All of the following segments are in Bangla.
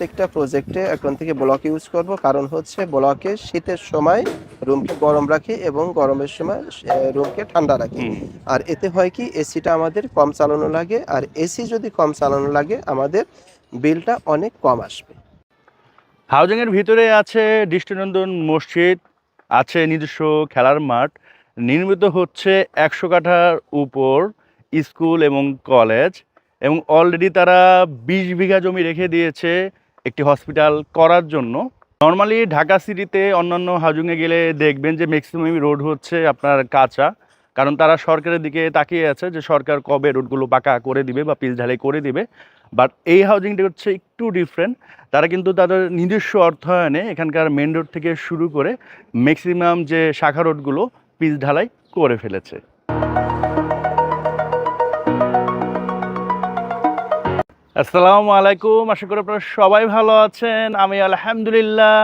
প্রত্যেকটা প্রজেক্টে এখন থেকে ব্লক ইউজ করব। কারণ হচ্ছে ব্লকে শীতের সময় রুমকে গরম রাখি এবং গরমের সময় রুমকে ঠান্ডা রাখি। আর এতে হয় কি এসিটা আমাদের কম চালানো লাগে। আর এসি যদি কম চালানো লাগে আমাদের বিলটা অনেক কম আসবে। হাউজিং এর ভিতরে আছে দৃষ্টিনন্দন মসজিদ আছে নিজস্ব খেলার মাঠ। নির্মিত হচ্ছে একশো কাঠার উপর স্কুল এবং কলেজ এবং অলরেডি তারা বিশ বিঘা জমি রেখে দিয়েছে। একটি হসপিটাল করার জন্য। নর্মালি ঢাকা সিটিতে অন্যান্য হাউজিংয়ে গেলে দেখবেন যে ম্যাক্সিমাম রোড হচ্ছে আপনার কাঁচা। কারণ তারা সরকারের দিকে তাকিয়ে আছে যে সরকার কবে রোডগুলো পাকা করে দিবে বা পিচ ঢালাই করে দিবে। বাট এই হাউজিংটি হচ্ছে একটু ডিফারেন্ট তারা কিন্তু তাদের নিজস্ব অর্থায়নে এখানকার মেন রোড থেকে শুরু করে ম্যাক্সিমাম যে শাখা রোডগুলো পিচ ঢালাই করে ফেলেছে। আসসালামু আলাইকুম। আশা করি আপনারা সবাই ভালো আছেন। আমি আলহামদুলিল্লাহ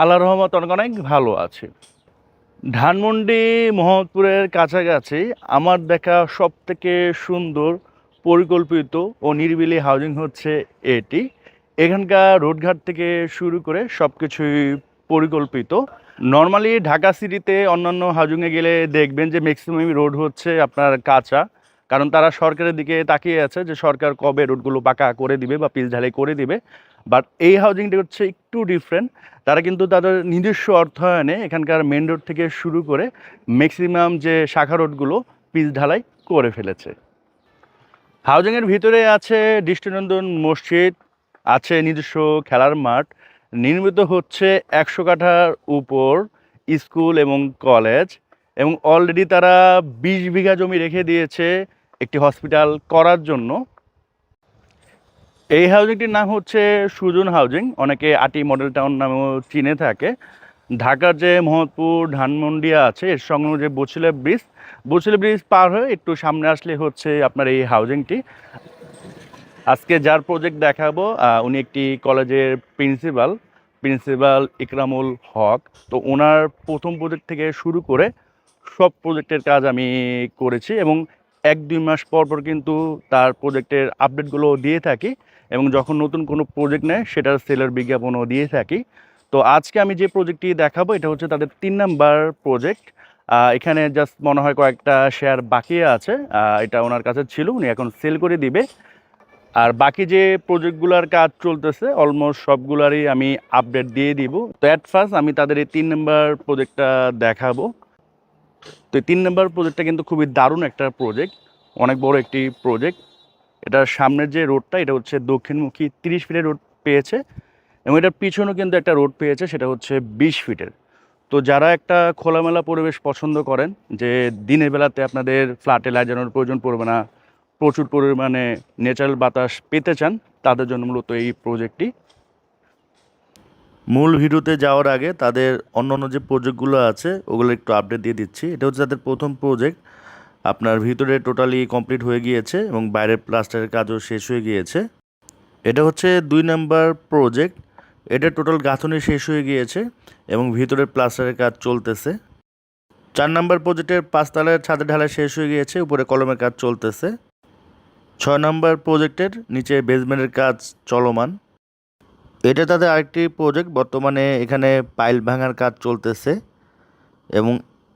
আল্লাহ রহমত অনেক অনেক ভালো আছি। ধানমন্ডি মোহাম্মদপুরের কাছাকাছি আমার দেখা সব থেকে সুন্দর, পরিকল্পিত ও নিরিবিলি হাউজিং হচ্ছে এটি। এখানকার রোডঘাট থেকে শুরু করে সব কিছুই পরিকল্পিত। নর্মালি ঢাকা সিটিতে অন্যান্য হাউজিংয়ে গেলে দেখবেন যে ম্যাক্সিমাম রোড হচ্ছে আপনার কাঁচা। কারণ তারা সরকারের দিকে তাকিয়ে আছে যে সরকার কবে রোডগুলো পাকা করে দিবে বা পিচ ঢালাই করে দিবে। বাট এই হাউজিংটি হচ্ছে একটু ডিফারেন্ট তারা কিন্তু তাদের নিজস্ব অর্থায়নে এখানকার মেন রোড থেকে শুরু করে ম্যাক্সিমাম যে শাখা রোডগুলো পিচ ঢালাই করে ফেলেছে। হাউজিংয়ের ভিতরে আছে দৃষ্টিনন্দন মসজিদ, আছে নিজস্ব খেলার মাঠ, নির্মিত হচ্ছে একশো কাঠার উপর স্কুল এবং কলেজ এবং অলরেডি তারা বিশ বিঘা জমি রেখে দিয়েছে একটি হসপিটাল করার জন্য। এই হাউজিংটির নাম হচ্ছে সুজন হাউজিং। অনেকে আটি মডেল টাউন নামেও চিনে থাকে। ঢাকার যে মোহাম্মদপুর ধানমন্ডিয়া আছে, এর সঙ্গে যে বছিলা ব্রিজ বছিলা ব্রিজ পার হয়ে একটু সামনে আসলে হচ্ছে আপনার এই হাউজিংটি। আজকে যার প্রজেক্ট দেখাবো উনি একটি কলেজের প্রিন্সিপাল প্রিন্সিপাল ইকরামুল হক। তো ওনার প্রথম প্রজেক্ট থেকে শুরু করে সব প্রজেক্টের কাজ আমি করেছি এবং এক দুই মাস পর পর কিন্তু তার প্রজেক্টের আপডেটগুলো দিয়ে থাকি এবং যখন নতুন কোনো প্রজেক্ট নেয়, সেটার সেলের বিজ্ঞাপনও দিয়ে থাকি। তো আজকে আমি যে প্রজেক্টটি দেখাবো, এটা হচ্ছে তাদের তিন নাম্বার প্রজেক্ট এখানে জাস্ট মনে হয় কয়েকটা শেয়ার বাকি আছে। এটা ওনার কাছে ছিল, উনি এখন সেল করে দিবে। আর বাকি যে প্রজেক্টগুলোর কাজ চলতেছে অলমোস্ট সবগুলারই আমি আপডেট দিয়ে দিব। তো অ্যাট ফার্স্ট আমি তাদের এই তিন নম্বর প্রজেক্টটা দেখাবো। তো এই তিন নম্বর প্রজেক্টটা কিন্তু খুবই দারুণ একটা প্রজেক্ট অনেক বড় একটি প্রজেক্ট এটার সামনের যে রোডটা এটা হচ্ছে দক্ষিণমুখী তিরিশ ফিটের রোড পেয়েছে এবং এটার পিছনেও কিন্তু একটা রোড পেয়েছে, সেটা হচ্ছে বিশ ফিটের তো যারা একটা খোলামেলা পরিবেশ পছন্দ করেন, যে দিনের বেলাতে আপনাদের ফ্ল্যাটে লাইট জ্বালানোর প্রয়োজন পড়বে না, প্রচুর পরিমাণে ন্যাচারাল বাতাস পেতে চান, তাদের জন্য মূলত এই প্রজেক্টটি মূল ভিডিওতে যাওয়ার আগে তাদের অন্য অন্য যে প্রজেক্টগুলো আছে, ওগুলো একটু আপডেট দিয়ে দিচ্ছি। এটা হচ্ছে তাদের প্রথম প্রজেক্ট আপনার ভিতরে টোটালি কমপ্লিট হয়ে গিয়েছে এবং বাইরের প্লাস্টারের কাজও শেষ হয়ে গিয়েছে। এটা হচ্ছে দুই নাম্বার প্রজেক্ট এটা টোটাল গাঁথনি শেষ হয়ে গিয়েছে এবং ভিতরের প্লাস্টারের কাজ চলতেছে। চার নাম্বার প্রজেক্টের পাঁচতলার ছাদের ঢালাই শেষ হয়ে গিয়েছে, উপরে কলমের কাজ চলতেছে। ছয় নম্বর প্রজেক্টের নিচে বেসমেন্টের কাজ চলমান। এটা তাদের আরেকটি প্রজেক্ট বর্তমানে এখানে পাইল ভাঙার কাজ চলতেছে এবং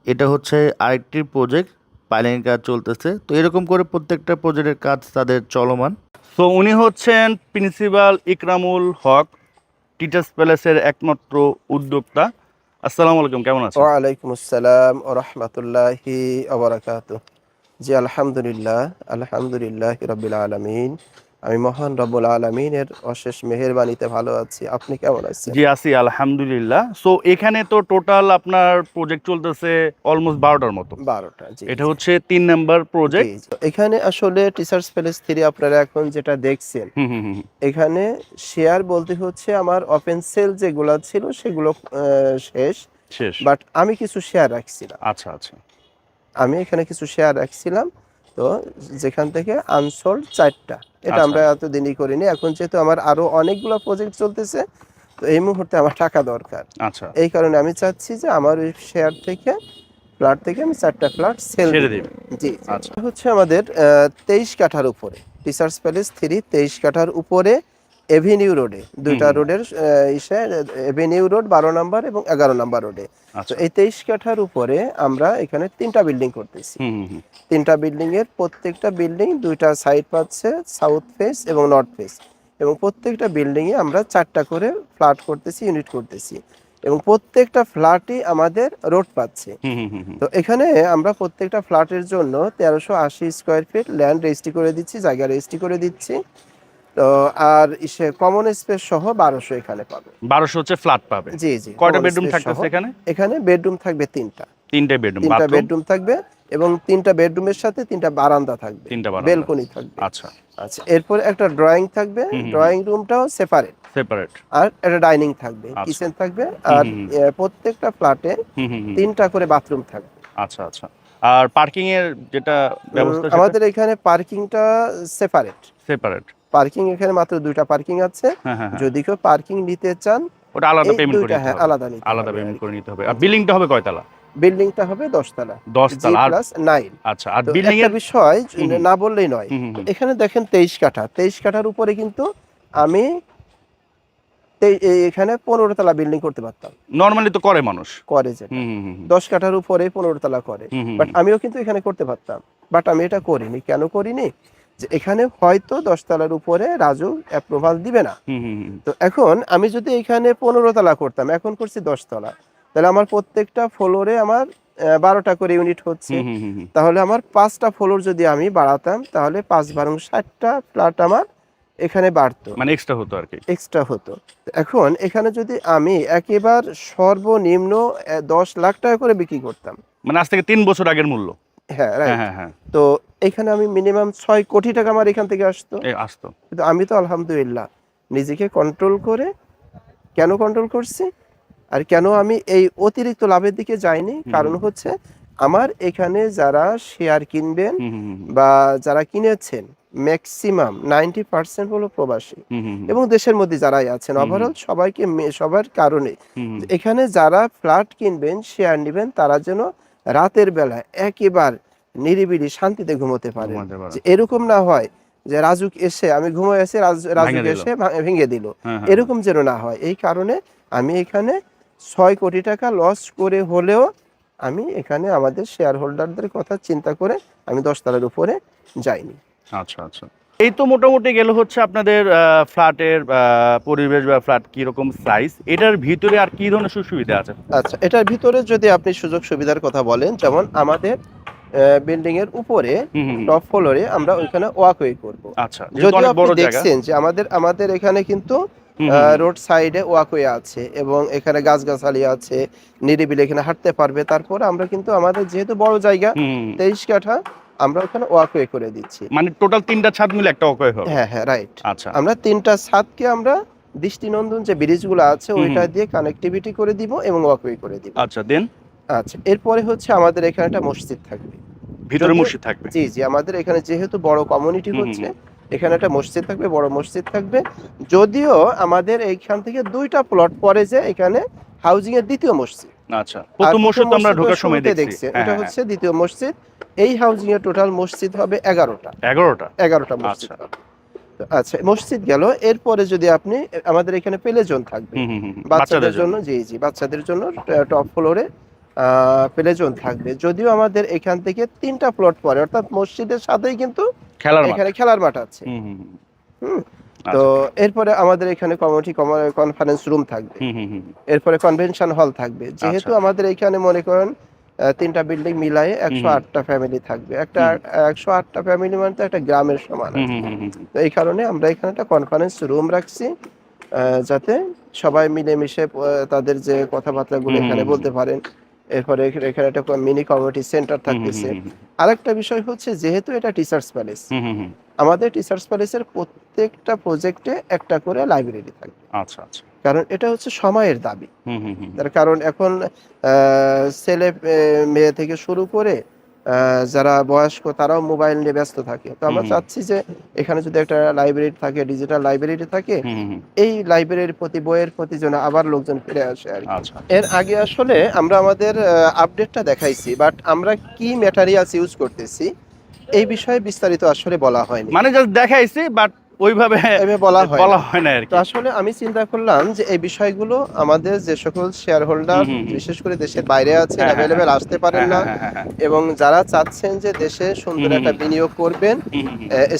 এটা হচ্ছে আরেকটি প্রজেক্ট পাইলিংয়ের কাজ চলতেছে। তো এরকম করে প্রত্যেকটা প্রজেক্টের কাজ তাদের চলমান। তো উনি হচ্ছেন প্রিন্সিপাল ইকরামুল হক টিচার্স প্যালেসের একমাত্র উদ্যোক্তা। আসসালামু আলাইকুম কেমন আছেন? ওয়ালাইকুম আসসালাম ও রহমতুল্লাহি আবরাকাত জি আলহামদুলিল্লাহ আলহামদুলিল্লাহ রবিল আলমিন। আমি মহান রব্বুল আলমিনের অশেষ মেহেরবানিতে ভালো আছি। আপনি কেমন আছেন? জি আছি আলহামদুলিল্লাহ। সো এখানে তো টোটাল আপনার প্রজেক্ট চলতেছে অলমোস্ট বারোটার মতো। বারোটা জি এটা হচ্ছে তিন নাম্বার প্রজেক্ট। এখানে আসলে টিচার্স প্যালেস থ্রি আপনারা এখন যেটা দেখছেন এখানে শেয়ার বলতে হচ্ছে আমার ওপেন সেল যেগুলো ছিল সেগুলো শেষ। শেষ। বাট আমি কিছু শেয়ার রাখছিলাম। আচ্ছা আচ্ছা। আমি এখানে কিছু শেয়ার রাখছিলাম। তো যেখান থেকে আনসোল্ড চারটা। এটা আমরা আমরা এতদিনই করিনি। এখন যেহেতু আমার আরও অনেকগুলো প্রজেক্ট চলতেছে তো এই মুহূর্তে আমার টাকা দরকার। আচ্ছা। এই কারণে আমি চাচ্ছি যে আমার ওই শেয়ার থেকে ফ্ল্যাট থেকে আমি চারটা ফ্ল্যাট সেল করে। দিই জি আচ্ছা। আচ্ছা হচ্ছে আমাদের তেইশ কাঠার উপরে। টিচার্স প্যালেস থ্রি তেইশ কাঠার উপরে এভিনিউ রোডে দুইটা রোডের ইসে এভিনিউ রোড বারো নাম্বার এবং এগারো নাম্বার রোডে তো আচ্ছা এই তেইশ কাঠার উপরে আমরা এখানে তিনটা বিল্ডিং করতেছি। তিনটা বিল্ডিং এর প্রত্যেকটা বিল্ডিং দুইটা সাইড পাচ্ছে সাউথ ফেস এবং নর্থ ফেস এবং প্রত্যেকটা বিল্ডিং এ আমরা চারটা করে ফ্ল্যাট করতেছি ইউনিট করতেছি। এবং প্রত্যেকটা ফ্ল্যাটই আমাদের রোড পাচ্ছে। তো এখানে আমরা প্রত্যেকটা ফ্ল্যাটের জন্য তেরোশো আশি স্কোয়ার ফিট ল্যান্ড রেজিস্ট্রি করে দিচ্ছি জায়গা রেজিস্ট্রি করে দিচ্ছি। তো আর সে কমন স্পেস সহ বারোশো এখানে পাবে। বারোশো হচ্ছে ফ্ল্যাট পাবে। জি জি কয়টা বেডরুম থাকবে এখানে? এখানে বেডরুম থাকবে তিনটা। তিনটে বেডরুম তিনটা বেডরুম থাকবে এবং তিনটা বেডরুমের সাথে তিনটা বারান্দা থাকবে। তিনটা বেলকনি থাকবে। আচ্ছা। আচ্ছা এরপর একটা ড্রয়িং থাকবে। ড্রয়িং রুমটাও সেপারেট সেপারেট আর একটা ডাইনিং থাকবে আচ্ছা। কিচেন থাকবে। আর প্রত্যেকটা ফ্ল্যাটে। তিনটা করে বাথরুম থাকবে। আচ্ছা আচ্ছা। আর পার্কিং এর যেটা ব্যবস্থা আমাদের এখানে পার্কিংটা সেপারেট সেপারেট পার্কিং এখানে মাত্র দুইটা পার্কিং আছে। হ্যাঁ হ্যাঁ হ্যাঁ। যদি কেউ পার্কিং নিতে চান ওটা আলাদা পেমেন্ট করে হ্যাঁ হবে। আলাদা নিতে আলাদা পেমেন্ট করে নিতে হবে। আর বিল্ডিংটা হবে কয়তলা। বিল্ডিংটা হবে দশতলা। দশ জি তলা প্লাস নাইন আচ্ছা আর বিল্ডিং এর বিষয়। না বললেই নয়। এখানে দেখেন তেইশ কাঠা। তেইশ কাঠার উপরে কিন্তু আমি এখানে পনেরো তলা বিল্ডিং করতে পারতাম। নর্মালি তো করে মানুষ। করে হুম। দশ কাঠার উপরে পনেরো তলা করে। বাট আমিও কিন্তু এখানে করতে পারতাম। বাট আমি এটা করিনি। কেন করিনি? যে এখানে হয়তো দশ তলার উপরে রাজু অ্যাপ্রুভাল দিবে না। তো এখন আমি যদি এখানে পনেরো তলা করতাম এখন করছি দশ তলা তাহলে আমার প্রত্যেকটা ফ্লোরে আমার বারোটা করে ইউনিট হচ্ছে। তাহলে আমার পাঁচটা ফ্লোর যদি আমি বাড়াতাম তাহলে পাঁচ বারং ষাটটা ফ্ল্যাট আমার এখানে বাড়তো। মানে এক্সট্রা হতো আর কি। এক্সট্রা হতো। এখন এখানে যদি আমি একেবার সর্বনিম্ন দশ লাখ টাকা করে বিক্রি করতাম। মানে আজ থেকে তিন বছর আগের মূল্য। হ্যাঁ হ্যাঁ হ্যাঁ হ্যাঁ। তো এখানে আমি মিনিমাম ছয় কোটি টাকা আমার এখান থেকে আসতো। আসতো। কিন্তু আমি তো আলহামদুলিল্লাহ নিজেকে কন্ট্রোল করে কেন কন্ট্রোল করছি? আর কেন আমি এই অতিরিক্ত লাভের দিকে যাইনি? কারণ হচ্ছে আমার এখানে যারা শেয়ার কিনবেন। বা যারা কিনেছেন ম্যাক্সিমাম নাইনটি পার্সেন্ট হলো প্রবাসী। এবং দেশের মধ্যে যারাই আছেন ওভারঅল সবাইকে সবার কারণে। এখানে যারা ফ্ল্যাট কিনবেন শেয়ার নেবেন তারা যেন রাতের বেলা একেবারে নিরিবিলি শান্তিতে ঘুমোতে পারে। যে এরকম না হয় যে রাজুক এসে আমি ঘুমোয় এসে রাজ- রাজুক এসে ভেঙে দিল। হ্যাঁ, হ্যাঁ। এরকম যেন না হয়। এই কারণে আমি এখানে ছয় কোটি টাকা লস করে হলেও আমি এখানে আমাদের শেয়ার হোল্ডারদের কথা চিন্তা করে আমি দশতলার উপরে যাইনি। আচ্ছা আচ্ছা। এই তো মোটামুটি গেল হচ্ছে আপনাদের ফ্ল্যাটের পরিবেশ বা ফ্ল্যাট কীরকম সাইজ এটার ভিতরে আর কি ধরনের সুযোগ সুবিধা আছে? আচ্ছা এটার ভিতরে যদি আপনি সুযোগ সুবিধার কথা বলেন যেমন আমাদের বিল্ডিং এর উপরে। টপ ফ্লোরে আমরা ওইখানে ওয়াকওয়ে করব। আচ্ছা যদি আপনি বড় দেখছেন যে আমাদের আমাদের এখানে কিন্তু। রোড সাইডে ওয়াকওয়ে আছে এবং এখানে গাছগাছালি আছে নিরিবিলি এখানে হাঁটতে পারবে। তারপর আমরা কিন্তু আমাদের যেহেতু বড় জায়গা তেইশ কাঠা আমরা ওখানে ওয়াকওয়ে করে দিচ্ছি। মানে টোটাল তিনটা ছাদ মিলে একটা অকয় হবে? হ্যাঁ হ্যাঁ রাইট আচ্ছা। আমরা তিনটা ছাদকে আমরা দৃষ্টিনন্দন যে ব্রিজগুলো আছে ওইটা দিয়ে কানেক্টিভিটি করে দিব এবং ওয়াকওয়ে করে দিব। আচ্ছা দেন? আচ্ছা এরপরে হচ্ছে আমাদের এখানে একটা মসজিদ থাকবে। ভিতরে মসজিদ থাকবে? জি জি আমাদের এখানে যেহেতু বড় কমিউনিটি হচ্ছে এখানে একটা মসজিদ থাকবে বড় মসজিদ থাকবে। যদিও আমাদের এইখান থেকে দুইটা প্লট পরে যে এখানে হাউজিং এর দ্বিতীয় মসজিদ। আচ্ছা প্রথম মসজিদ আমরা ঢোকার সময় দেখছি। হ্যাঁ, এটা হ্যাঁ, হচ্ছে দ্বিতীয় মসজিদ। এই হাউজিং এর টোটাল মসজিদ হবে এগারোটা। এগারোটা? এগারোটা মসজিদ আচ্ছা। আচ্ছা মসজিদ গেল। এরপরে যদি আপনি আমাদের এখানে পেলে জোন থাকবে। বাচ্চাদের জন্য। জি জি বাচ্চাদের জন্য টপ ফ্লোরে প্লে জোন থাকবে। যদিও আমাদের এখান থেকে তিনটা প্লট পরে অর্থাৎ মসজিদের সাথেই কিন্তু খেলার মাঠ। এখানে খেলার মাঠ আছে। হুম, আচ্ছা। তো এরপরে আমাদের এখানে কমিউনিটি কনফারেন্স রুম থাকবে হুম, হুম, হুম। এরপরে কনভেনশন হল থাকবে যেহেতু আচ্ছা। আমাদের এখানে মনে করেন তিনটা বিল্ডিং মিলায়ে একশো আটটা ফ্যামিলি থাকবে একটা একশো আটটা ফ্যামিলি মানে তো একটা গ্রামের সমান। তো এই কারণে আমরা এখানে একটা কনফারেন্স রুম রাখছি যাতে সবাই মিলেমিশে তাদের যে কথাবার্তাগুলো এখানে বলতে পারেন এরপরে এখানে একটা মিনি কমিউনিটি সেন্টার থাকতেছে আরেকটা বিষয় হচ্ছে যেহেতু এটা টিচার্স প্যালেস। আমাদের টিচার্স প্যালেসের প্রত্যেকটা প্রজেক্টে একটা করে লাইব্রেরি থাকবে আচ্ছা আচ্ছা কারণ এটা হচ্ছে সময়ের দাবি। তার কারণ এখন ছেলে মেয়ে থেকে শুরু করে যারা বয়স্ক তারাও মোবাইল নিয়ে ব্যস্ত থাকে তো আমরা চাচ্ছি যে এখানে যদি একটা লাইব্রেরি থাকে ডিজিটাল লাইব্রেরি থাকে। এই লাইব্রেরির প্রতি বইয়ের প্রতি যেন আবার লোকজন ফিরে আসে আর কি। আচ্ছা এর আগে আসলে আমরা আমাদের আপডেটটা দেখাইছি বাট আমরা কি ম্যাটেরিয়ালস ইউজ করতেছি এই বিষয়ে বিস্তারিত আসলে বলা হয়নি। মানে জাস্ট দেখাইছি বাট ওইভাবে বলা হয় বলা না। হয় না আর তো আসলে আমি চিন্তা করলাম যে এই বিষয়গুলো আমাদের যে সকল শেয়ার হোল্ডার। বিশেষ করে দেশের বাইরে আছেন হ্যাঁ, হ্যাঁ, অ্যাভেলেবেল আসতে পারেন হ্যাঁ, না। হ্যাঁ, হ্যাঁ, হ্যাঁ। এবং যারা চাচ্ছেন যে দেশে সুন্দর একটা বিনিয়োগ করবেন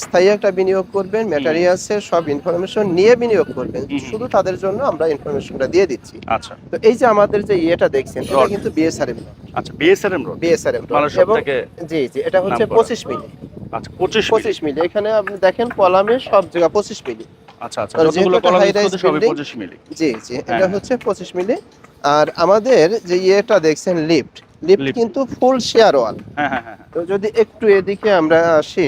স্থায়ী একটা বিনিয়োগ করবেন ম্যাটেরিয়ালসের সব ইনফরমেশন নিয়ে বিনিয়োগ করবেন শুধু তাদের জন্য আমরা ইনফরমেশনটা দিয়ে দিচ্ছি। আচ্ছা। তো এই যে আমাদের যে ইয়েটা দেখছেন এটা রড। কিন্তু বিএসআরএম আচ্ছা বিএসআরএম রোড বিএসআরএম সব এবং জি জি এটা হচ্ছে নামকরা। পঁচিশ মিলি। আচ্ছা পঁচিশ পঁচিশ মিলি। এখানে আপনি দেখেন কলামে সব জায়গা পঁচিশ মিলি। আচ্ছা আচ্ছা যতগুলো কলাম সবই building, পঁচিশ মিলি। জি জি হ্যাঁ, এটা হ্যাঁ। হচ্ছে পঁচিশ মিলি। আর আমাদের যে ইয়েটা দেখছেন লিফট লিফট কিন্তু ফুল শেয়ার ওয়াল হ্যাঁ হ্যাঁ তো যদি একটু এদিকে আমরা আসি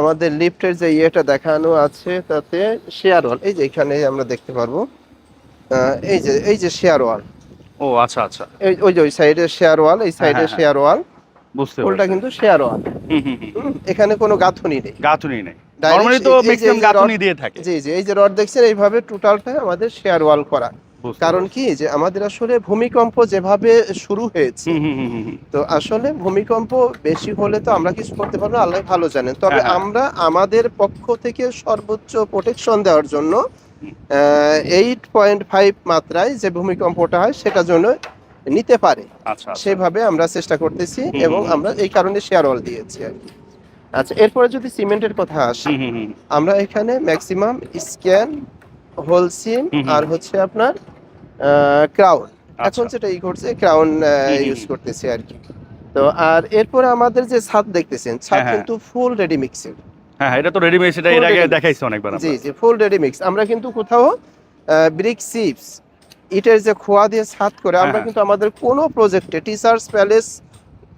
আমাদের লিফটের যে ইয়েটা দেখানো আছে তাতে শেয়ার ওয়াল এই যে এখানে আমরা দেখতে পারব এই যে এই যে শেয়ার ওয়াল ও আচ্ছা আচ্ছা। এই ওই যে ওই সাইডে শেয়ার ওয়াল এই সাইডে। শেয়ার ওয়াল বুঝতে ফুলটা কিন্তু শেয়ার ওয়াল এখানে কোনো গাঁথনি নেই। গাঁথুনি নেই। নরমালি তো ম্যাক্সিমাম গাঁথুনি দিয়ে থাকে। জি জি এই যে রড দেখছেন এইভাবে টোটালটা আমাদের শেয়ার ওয়াল করা। কারণ কি যে আমাদের আসলে ভূমিকম্প যেভাবে শুরু হয়েছে। তো আসলে ভূমিকম্প বেশি হলে তো আমরা কিছু করতে পারব আল্লাহ ভালো জানেন। তবে হ্যাঁ, হ্যাঁ। আমরা আমাদের পক্ষ থেকে সর্বোচ্চ প্রোটেকশন দেওয়ার জন্য এইট পয়েন্ট ফাইভ মাত্রায় যে ভূমিকম্পটা হয় সেটা জন্য নিতে পারে। আচ্ছা আচ্ছা। সেভাবে আমরা চেষ্টা করতেছি এবং আমরা এই কারণে শেয়ার ওয়াল দিয়েছি আর কি। আচ্ছা এরপরে যদি সিমেন্টের কথা আসি আমরা এখানে ম্যাক্সিমাম স্ক্যান হোলসিম। আর হচ্ছে আপনার ক্রাউন এখন আচ্ছা। যেটা ই করছে ক্রাউন ইউজ। করতেছি আর কি তো আর এরপরে আমাদের যে ছাদ দেখতেছেন ছাদ হ্যাঁ, হ্যাঁ। কিন্তু ফুল রেডি মিক্সেড হ্যাঁ হ্যাঁ, এটা তো রেডিমেড সেটা এর আগে দেখাইছি অনেকবার জি জি ফুল রেডি মিক্স আমরা কিন্তু কোথাও ব্রিক সিপস ইটের যে খোয়া দিয়ে ছাদ করে আমরা হ্যাঁ। কিন্তু আমাদের কোনো প্রজেক্টে টিচার্স প্যালেস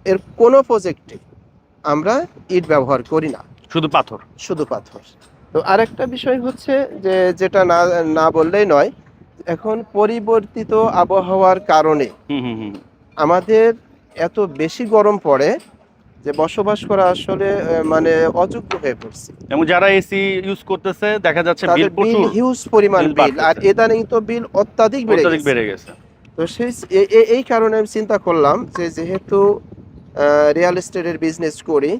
এর কোনো প্রজেক্টে আমরা ইট ব্যবহার করি না। শুধু পাথর? শুধু পাথর। তো আরেকটা বিষয় হচ্ছে যে যেটা না না বললেই নয় এখন পরিবর্তিত আবহাওয়ার কারণে আমাদের এত বেশি গরম পড়ে যে বসবাস করা আসলে মানে অযোগ্য হয়ে পড়ছে। এবং যারা এসি ইউজ করতেছে দেখা যাচ্ছে বিল প্রচুর হিউজ পরিমাণ বিল আর। ইদানিং তো বিল অত্যাধিক বেড়ে গেছে। তো সেই এই কারণে আমি চিন্তা করলাম যে যেহেতু রিয়েল এস্টেটের বিজনেস করি।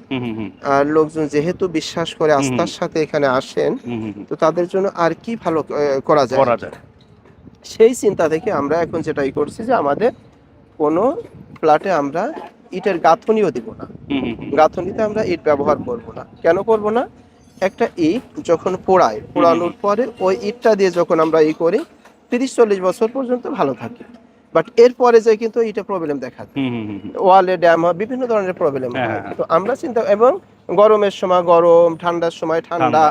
আর লোকজন যেহেতু বিশ্বাস করে। আস্থার সাথে এখানে আসেন। তো তাদের জন্য আর কি ভালো করা যায়? সেই চিন্তা থেকে আমরা এখন যেটাই করছি যে আমাদের কোনো ফ্ল্যাটে আমরা ইটের গাঁথনিও দিব না। গাঁথনিতে আমরা ইট ব্যবহার করব না। কেন করব না? একটা ইট যখন পোড়ায় পোড়ানোর পরে ওই ইটটা দিয়ে যখন আমরা ই করি তিরিশ চল্লিশ বছর পর্যন্ত ভালো থাকে। বাট এরপরে যে কিন্তু এটা প্রবলেম দেখা যায়। ওয়ালে ড্যাম হয় বিভিন্ন ধরনের প্রবলেম হ্যাঁ, হয় হ্যাঁ। তো আমরা চিন্তা এবং গরমের সময় গরম ঠান্ডার সময় ঠান্ডা।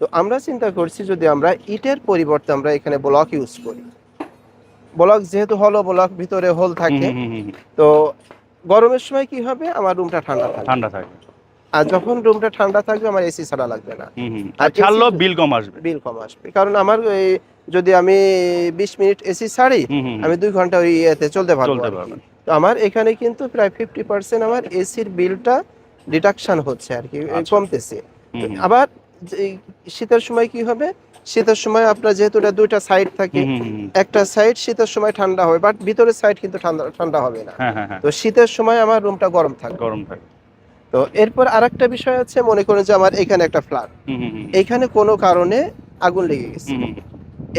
তো আমরা চিন্তা করছি যদি আমরা ইটের পরিবর্তে আমরা এখানে ব্লক ইউজ করি ব্লক যেহেতু হলো ব্লক ভিতরে হোল থাকে। তো গরমের সময় কি হবে আমার রুমটা ঠান্ডা থাকবে ঠান্ডা থাকে আর যখন রুমটা ঠান্ডা থাকবে আমার এসি ছাড়া লাগবে না। আর AC বিল কম আসবে। বিল কম আসবে। কারণ আমার যদি আমি বিশ মিনিট এসি ছাড়ি আমি দুই ঘণ্টা ওই ইয়েতে চলতে পারব তো আমার এখানে কিন্তু প্রায় ফিফটি পার্সেন্ট আমার এসির বিলটা ডিডাকশন হচ্ছে আর কি আচ্ছা। কমতেছে। আবার শীতের সময় কি হবে? শীতের সময় আপনার যেহেতু এটা দুইটা সাইড থাকে। একটা সাইড শীতের সময় ঠান্ডা হবে বাট ভিতরের সাইড কিন্তু ঠান্ডা ঠান্ডা হবে না। হ্যাঁ হ্যাঁ হ্যাঁ। তো শীতের সময় আমার রুমটা গরম থাকবে। গরম থাকে তো এরপর আরেকটা বিষয় হচ্ছে মনে করেন যে আমার এখানে একটা ফ্ল্যাট। এখানে কোনো কারণে আগুন লেগে গেছে।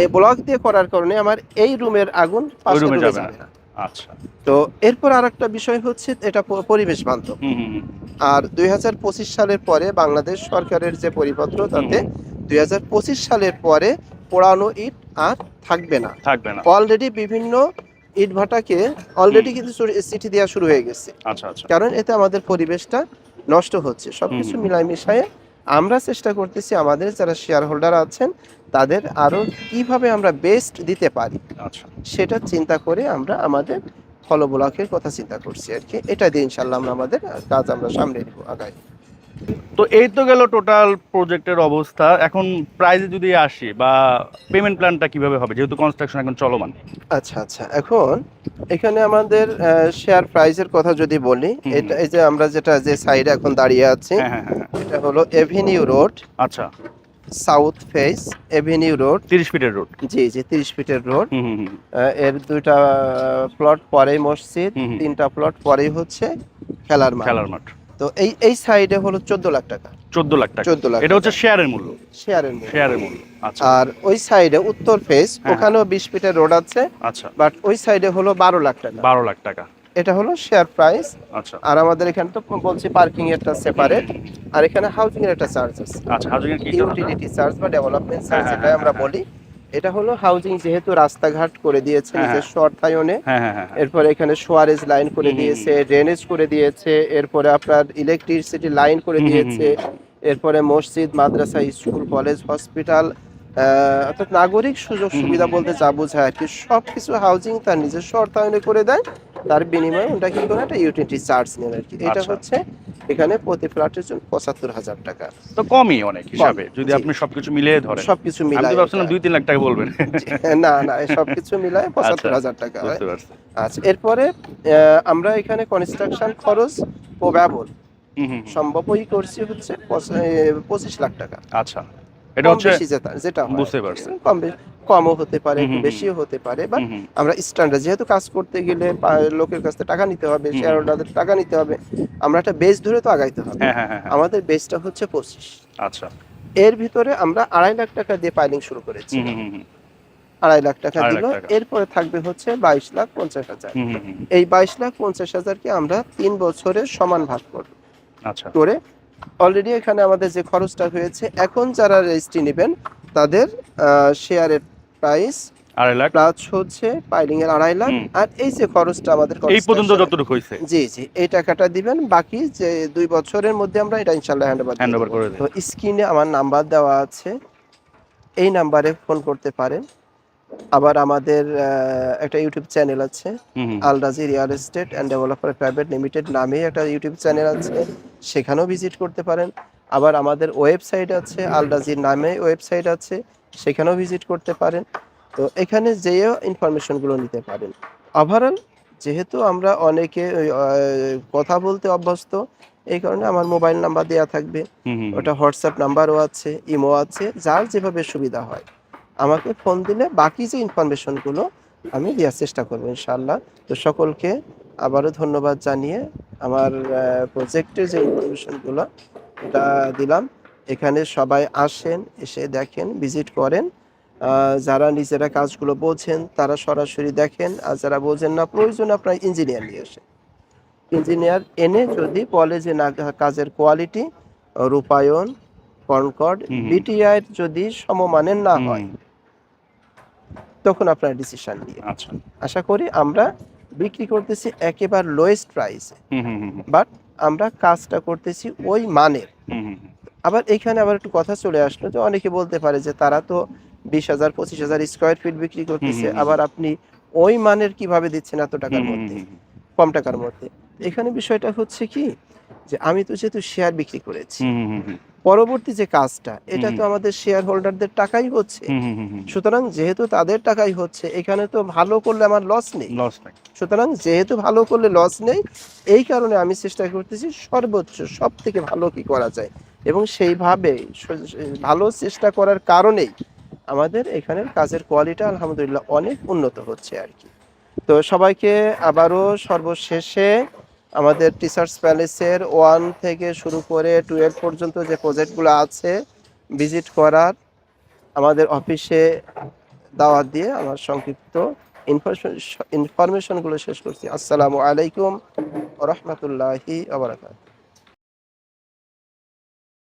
এই ব্লক দিয়ে করার কারণে আমার এই রুমের আগুন রুমে যাবে না। আচ্ছা। তো এরপর আরেকটা বিষয় হচ্ছে এটা পরিবেশ বান্ধব। আর দুই হাজার পঁচিশ সালের পরে বাংলাদেশ সরকারের যে পরিপত্র তাতে দুই হাজার পঁচিশ সালের পরে পোড়ানো ইট আর থাকবে না। থাকবে না। অলরেডি বিভিন্ন ইট ভাটাকে অলরেডি কিন্তু চিঠি দেওয়া শুরু হয়ে গেছে। আচ্ছা আচ্ছা। কারণ এতে আমাদের পরিবেশটা নষ্ট হচ্ছে। সবকিছু। মিলাই মিশায়ে আমরা চেষ্টা করতেছি আমাদের যারা শেয়ার হোল্ডার আছেন তাদের আরও কীভাবে আমরা বেস্ট দিতে পারি আচ্ছা। সেটা চিন্তা করে আমরা আমাদের ফলো ব্লকের কথা চিন্তা করছি আর কি। এটা দিয়ে ইনশাল্লাহ আমরা আমাদের কাজ আমরা সামনে নিব আগাই তো এই তো গেল টোটাল প্রজেক্টের অবস্থা। এখন প্রাইজে যদি আসি বা পেমেন্ট প্ল্যানটা কীভাবে হবে? যেহেতু কনস্ট্রাকশন এখন চলমান। আচ্ছা আচ্ছা। এখন এখানে আমাদের শেয়ার প্রাইজের কথা যদি বলি এটা এই যে আমরা যেটা যে সাইডে এখন দাঁড়িয়ে আছি হ্যাঁ হ্যাঁ হ্যাঁ। এটা হলো এভিনিউ রোড আচ্ছা। সাউথ ফেস এভিনিউ রোড তিরিশ ফিটের রোড জি জি তিরিশ ফিটের রোডের দুইটা প্লট পরেই মসজিদ। তিনটা প্লট পরেই হচ্ছে খেলার মাঠ। খেলার মাঠ। তো এই এই সাইডে হলো চোদ্দ লাখ টাকা। চোদ্দ লাখ টাকা। চোদ্দ লাখ এটা হচ্ছে শেয়ারের মূল্য। শেয়ারের মূল্য। শেয়ারের মূল্য। আচ্ছা। আর ওই সাইডে উত্তর ফেস হ্যাঁ। ওখানেও বিশ ফিটের রোড আছে আচ্ছা। বাট ওই সাইডে হলো বারো লাখ টাকা। বারো লাখ টাকা। এটা হলো শেয়ার প্রাইস আচ্ছা। আর আমাদের এখানে তো বলছি পার্কিং একটা সেপারেট আর এখানে হাউজিং এর একটা চার্জ আছে। আচ্ছা হাউজিং এর কি ইউটিলিটি চার্জ বা ডেভেলপমেন্ট চার্জ হ্যাঁ, হ্যাঁ, আমরা হ্যাঁ। বলি। এটা হলো হাউজিং যেহেতু রাস্তাঘাট করে দিয়েছে হ্যাঁ, নিজস্ব অর্থায়নে হ্যাঁ হ্যাঁ হ্যাঁ। এরপরে এখানে সোয়ারেজ লাইন করে দিয়েছে ড্রেনেজ করে দিয়েছে এরপরে আপনার ইলেকট্রিসিটি লাইন করে দিয়েছে এরপরে মসজিদ মাদ্রাসা স্কুল কলেজ হসপিটাল অর্থাৎ নাগরিক সুযোগ সুবিধা বলতে যা বোঝায় আর কি সব কিছু হাউজিং তার নিজের অর্থায়নে করে দেয় তার বিনিময়ে ওটা কি করে একটা ইউটিলিটি চার্জ নেন আর কি। এটা আচ্ছা। হচ্ছে এখানে প্রতি ফ্ল্যাটের জন্য পঁচাত্তর হাজার টাকা। তো কমই অনেক হিসাবে যদি আপনি সবকিছু মিলিয়ে ধরেন। সবকিছু তো ভাবছিলাম। দুই তিন লাখ টাকা বলবেন। না না সবকিছু মিলায় পঁচাত্তর আচ্ছা, হাজার টাকা। আচ্ছা এরপরে আহ, আমরা এখানে কনস্ট্রাকশন খরচ ও হুম। সম্ভবই করছি হচ্ছে পঁচিশ লাখ টাকা। আচ্ছা। এটা হচ্ছে যেটা যেটা। বুঝতে পারছি। কম কমও হতে পারে বেশিও হতে পারে বা। আমরা স্ট্যান্ডার্ড যেহেতু কাজ করতে গেলে লোকের কাছ থেকে টাকা নিতে হবে শেয়ার হোল্ডারদের টাকা নিতে হবে আমরা একটা বেস ধরে তো আগাইতে হবে হ্যাঁ হ্যাঁ হ্যাঁ। আমাদের বেসটা হচ্ছে পঁচিশ আচ্ছা এর ভিতরে আমরা আড়াই লাখ টাকা দিয়ে পাইলিং শুরু করেছি আড়াই লাখ টাকা দিল এরপরে থাকবে হচ্ছে বাইশ লাখ পঞ্চাশ হাজার। এই বাইশ লাখ পঞ্চাশ হাজারকে আমরা তিন বছরে সমান ভাগ করব আচ্ছা করে অলরেডি এখানে আমাদের যে খরচটা হয়েছে এখন যারা রেজিস্ট্রি নেবেন তাদের শেয়ারের প্রাইস আড়াই লাখ। প্লাস হচ্ছে পাইলিং এর আড়াই লাখ। আর এই যে খরচটা আমাদের এই পর্যন্ত যতটুকু হয়েছে। জি জি এই টাকাটা দিবেন। বাকি যে দুই বছরের মধ্যে আমরা এটা ইনশাল্লাহ হ্যান্ড ওভার করে তো স্ক্রিনে আমার নাম্বার দেওয়া আছে। এই নাম্বারে ফোন করতে পারেন। আবার আমাদের একটা ইউটিউব চ্যানেল আছে। Alrazi real estate and developer private limited নামে একটা ইউটিউব চ্যানেল আছে সেখানেও ভিজিট করতে পারেন। আবার আমাদের ওয়েবসাইট আছে আলরাজির নামে ওয়েবসাইট আছে সেখানেও ভিজিট করতে পারেন। তো এখানে যেয়েও ইনফরমেশনগুলো নিতে পারেন। ওভারঅল যেহেতু আমরা অনেকে কথা বলতে অভ্যস্ত এই কারণে আমার মোবাইল নাম্বার দেওয়া থাকবে। ওটা হোয়াটসঅ্যাপ নাম্বারও আছে ইমো আছে যার যেভাবে সুবিধা হয়। আমাকে ফোন দিলে বাকি যে ইনফরমেশনগুলো আমি দেওয়ার চেষ্টা করব ইনশাল্লাহ তো সকলকে আবারও ধন্যবাদ জানিয়ে আমার প্রজেক্টের যে ইনফরমেশনগুলো এটা দিলাম। এখানে সবাই আসেন এসে দেখেন ভিজিট করেন। যারা নিজেরা কাজগুলো বোঝেন তারা সরাসরি দেখেন। আর যারা বোঝেন না প্রয়োজন আপনার ইঞ্জিনিয়ার নিয়ে আসেন। ইঞ্জিনিয়ার এনে যদি বলে যে না কাজের কোয়ালিটি রূপায়ণ কনকর্ড। বিটিআই যদি সমমানের না হয়। তখন আপনার ডিসিশন নিয়ে আচ্ছা আশা করি আমরা বিক্রি করতেছি একেবারে লোয়েস্ট প্রাইসে। বাট আমরা কাজটা করতেছি ওই মানের। আবার এখানে আবার একটু কথা চলে আসলো যে অনেকে বলতে পারে যে তারা তো বিশ হাজার পঁচিশ হাজার স্কোয়ার ফিট বিক্রি করতেছে। আবার আপনি ওই মানের কীভাবে দিচ্ছেন এত টাকার মধ্যে। কম টাকার মধ্যে এখানে বিষয়টা হচ্ছে কি যে আমি তো যেহেতু শেয়ার বিক্রি করেছি। পরবর্তী যে কাজটা এটা তো আমাদের শেয়ার হোল্ডারদের টাকাই হচ্ছে। সুতরাং যেহেতু তাদের টাকাই হচ্ছে এখানে তো ভালো করলে আমার লস নেই। লস নাই। সুতরাং যেহেতু ভালো করলে লস নেই এই কারণে আমি চেষ্টা করতেছি সর্বোচ্চ সব থেকে ভালো কি করা যায়। এবং সেইভাবে ভালো চেষ্টা করার কারণেই আমাদের এখানের কাজের কোয়ালিটি আলহামদুলিল্লাহ অনেক উন্নত হচ্ছে আর কি। তো সবাইকে আবারও সর্বশেষে আমাদের টিচার্স প্যালেসের ওয়ান থেকে শুরু করে টুয়েলভ পর্যন্ত যে প্রজেক্টগুলো আছে ভিজিট করার, আমাদের অফিসে দাওয়াত দিয়ে আমার সংক্ষিপ্ত ইনফরমেশন ইনফরমেশনগুলো শেষ করছি। আসসালামু আলাইকুম রহমতুল্লাহি আবরাকাত